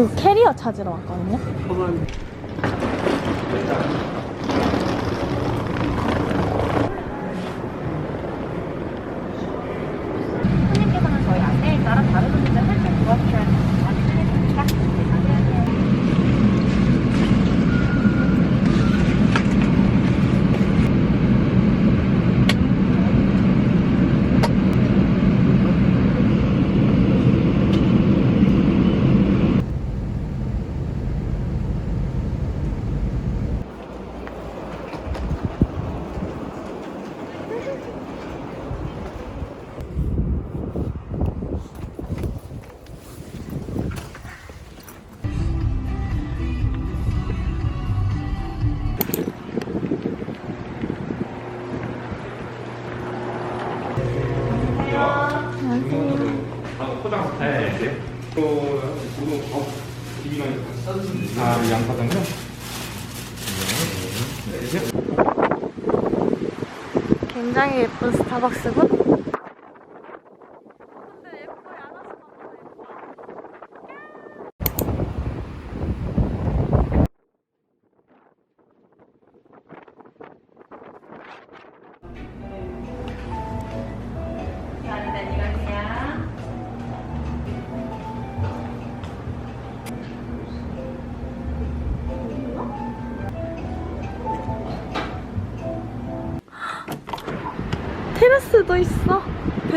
그 캐리어 찾으러 왔거든요. 포장 네. 네. 또 우동 밥 비빔면 같이 싸주시면 돼요. 아 양파장요? 굉장히 예쁜 스타벅스군.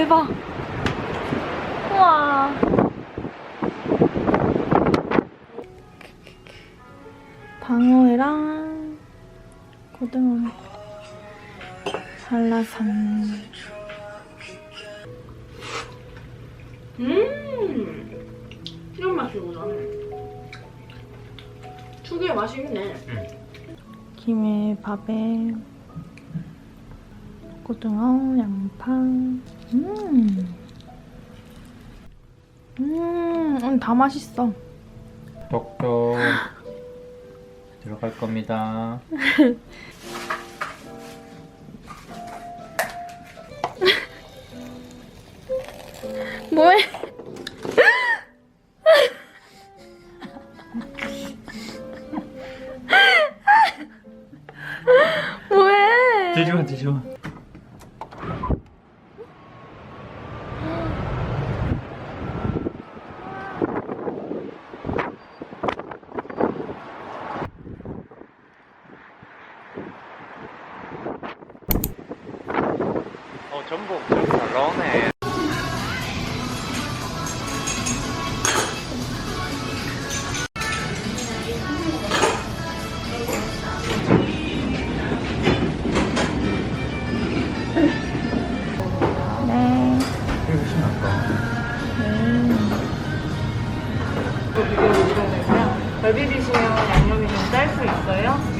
대박. 우와. 방어회랑 고등어 한라산. 음, 이런 맛이 오잖아. 특유의 맛이 있네. 김에 밥에 고등어, 양파. 음. 음, 음, 다 맛있어. 똑똑 들어갈 겁니다. 뭐해? 뭐해? 드셔 드셔. 어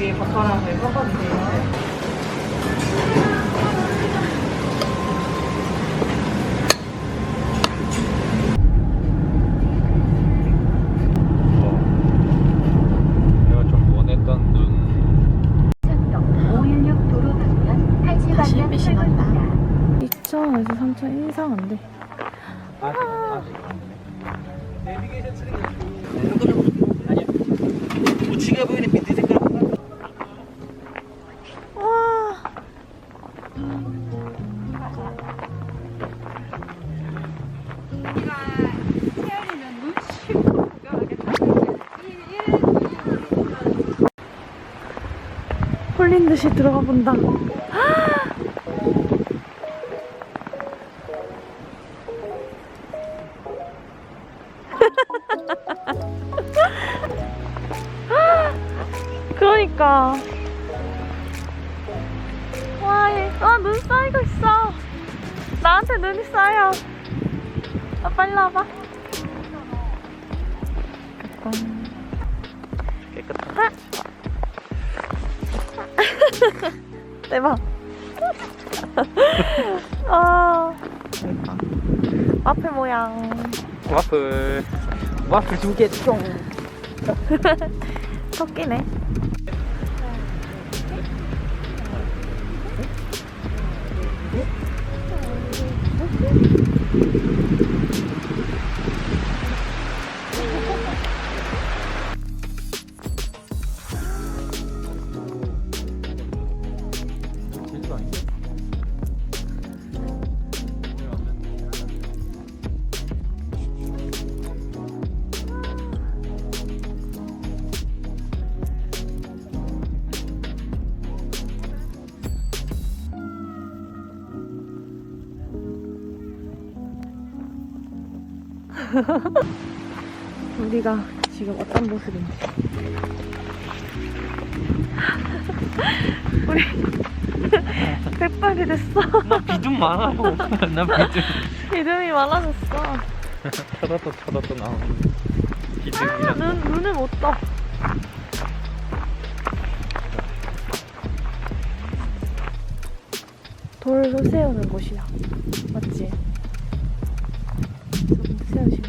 위에 버터랑 잘 섞어주세요. 홀린 듯이 들어가 본다. 그러니까. 와, 얘, 아, 눈 쌓이고 있어. 나한테 눈이 쌓여. 아, 빨리 와봐. 대박. 아, 그러니까. 와플 모양. 와플. 와플 두개 쫑. 토끼네. 우리가 지금 어떤 모습인지. 우리 백발이 됐어. 비중 많아요. 나 비중. 이름이 많아졌어. 쳐다도 쳐다도 나오고. 아. 눈, 눈을 못 떠. 돌을 세우는 곳이야. 맞지? 세우시네.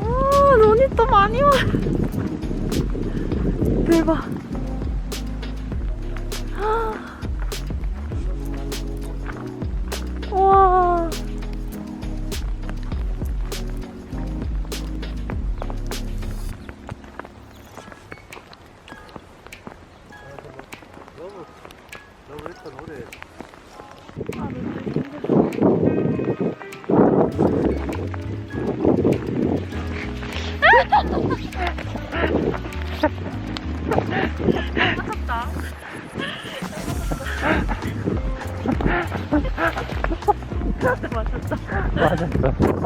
아, 눈이 또 많이 와. 대박. 맞았다. 맞았어. 아,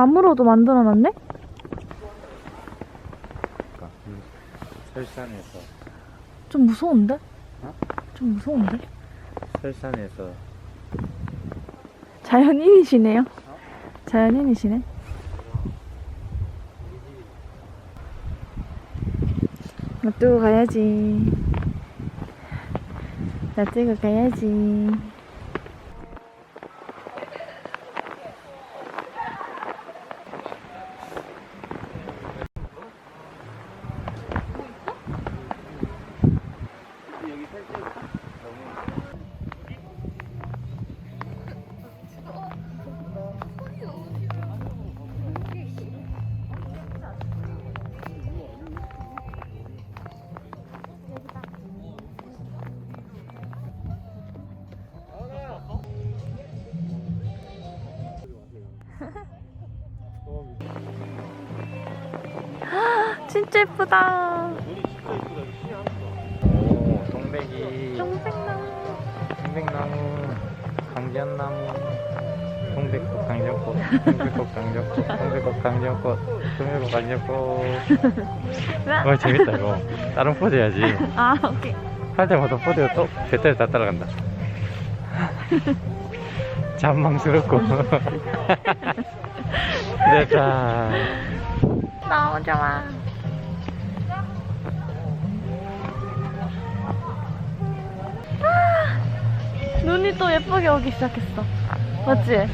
나무로도 만들어놨네? 설산에서 좀 무서운데? 어? 좀 무서운데? 설산에서 자연인이시네요. 자연인이시네. 놔두고 가야지. 놔두고 가야지. 진짜 예쁘다. 오 동백이 동백나무. 동백나무 강전나무 동백꽃 강전꽃 동백꽃 강전꽃 동백꽃 강전꽃 동백꽃 강전꽃 어 재밌다 이거 다른 포즈 해야지 아, 오케이. 할 때마다 포즈가 또 배터리 다 따라간다 잔망스럽고 됐다 너무 좋아. 눈이 또 예쁘게 오기 시작했어. 맞지?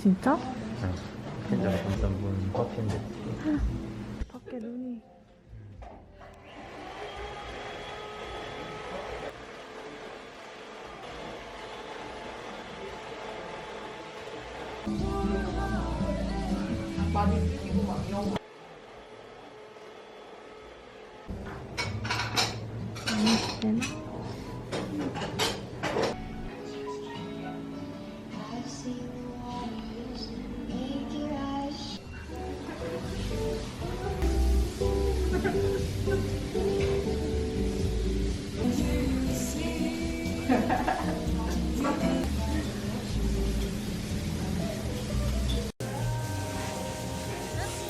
진짜? 진짜 감사분 커피인데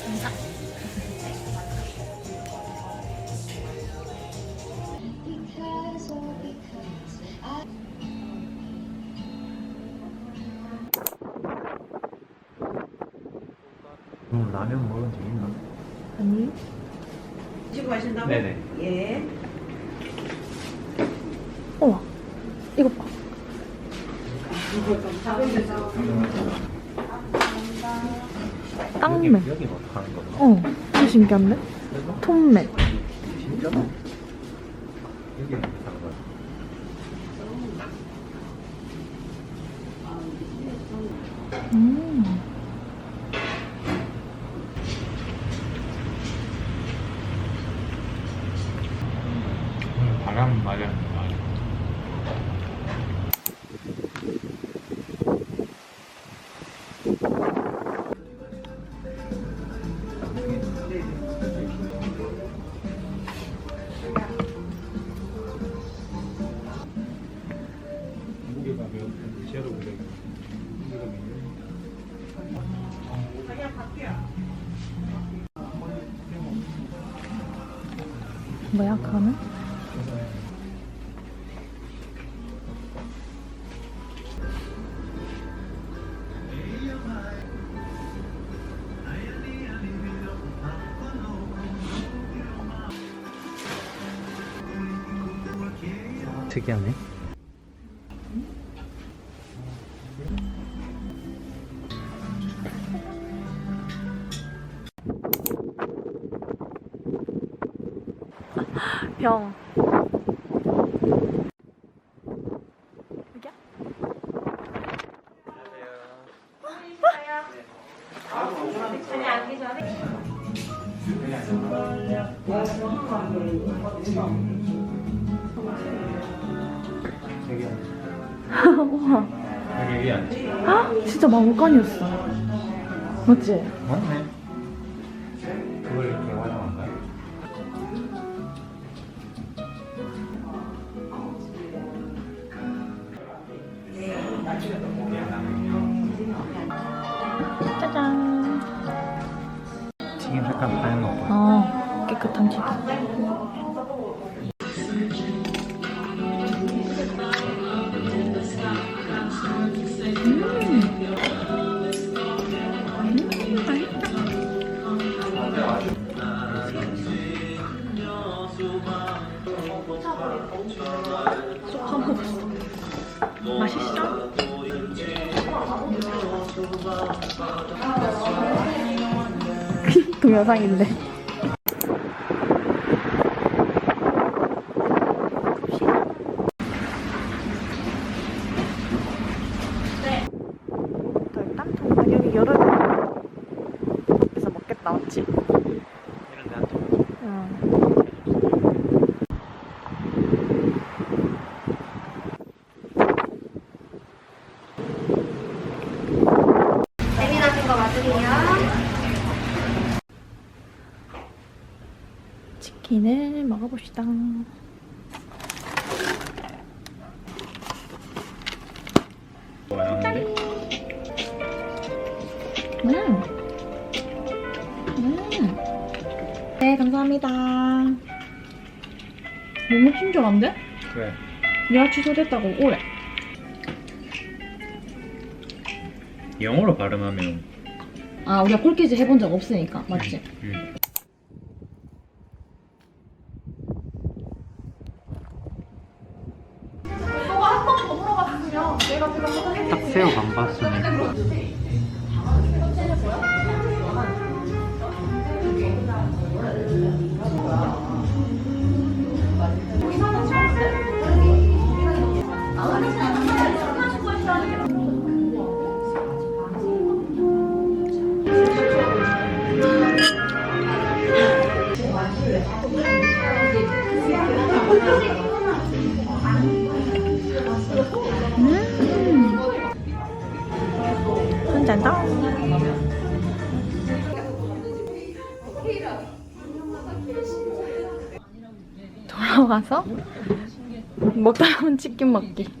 I 음, 라면 적 있나? 아니. 드시고 가신다고? 네네. 예. 우와. 이거 봐. 뭐 하는 거야? 어. 되게 신기한데? 톰맨. 진짜? 여기 하는 거야? 음. 음, 바람 맞아. 특이하네. 병. 맞지? 맞네. 그걸 이렇게 활용한 거야? 짜잔. 튀김 색깔 하얀 거 봐. 어, 깨끗한 튀김. 영상인데. 일단 정말 여기 여름 밖에서 먹겠다 맞지? 이런 데한 통. 응. 재미나신 거 맞으세요? 치킨을 먹어봅시다. 좋아하는데? 음. 음. 네, 감사합니다. 너무 친절한데? 왜? 예약 취소됐다고 오래. 영어로 발음하면 아, 우리가 콜키즈 해본 적 없으니까, 맞지? 음. 더. 돌아와서 먹다 남은 치킨 먹기.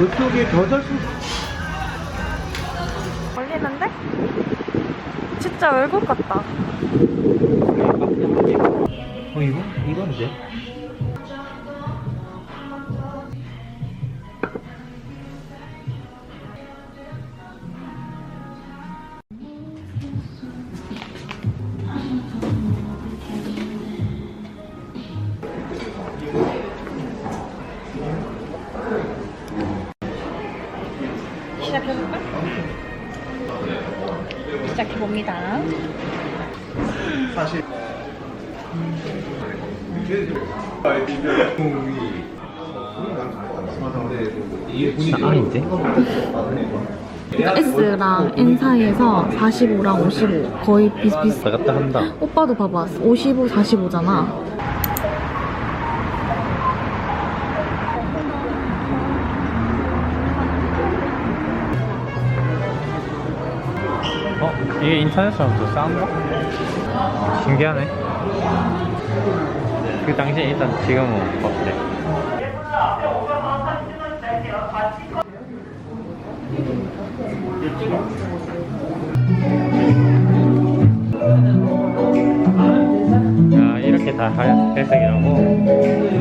이쪽에 더잘 수. 걸리는데? 진짜 외국 같다. 어 이거 이건데? 아닌데? S랑 N 사이에서 45랑 55 거의 비슷비슷. 왔다 갔다 한다. 오빠도 봐봐. 55, 45잖아. 어? 이게 인터넷처럼 더 싼가? 어, 신기하네. 그 당시에 일단 지금은 어때? 야, 이렇게 다 회색이라고?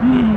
이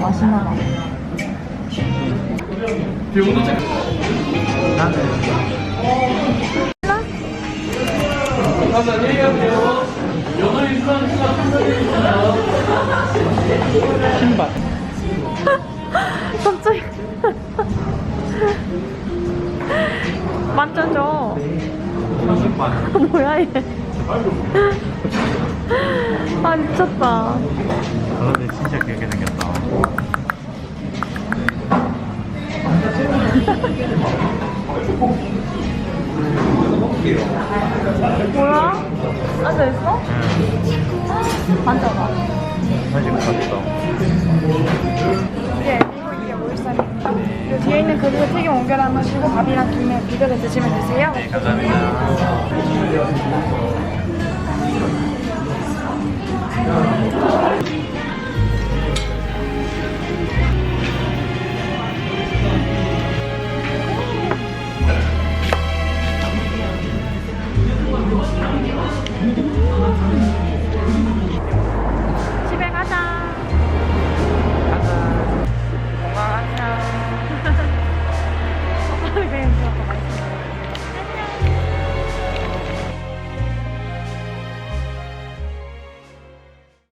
맛있나 봐. 신발. 갑자기 만져줘. 뭐야 얘? 아 미쳤다. 그런데 진짜 귀엽게 생겼다. 뭐야? 앉아있어? 앉아봐. 사진 봤어. 이게 애기고 이게 오일살입니다. 그 뒤에 있는 그릇에 튀김 옮겨라 하시고 밥이랑 김에 비벼서 드시면 되세요. 네, 감사합니다. 집에 가자.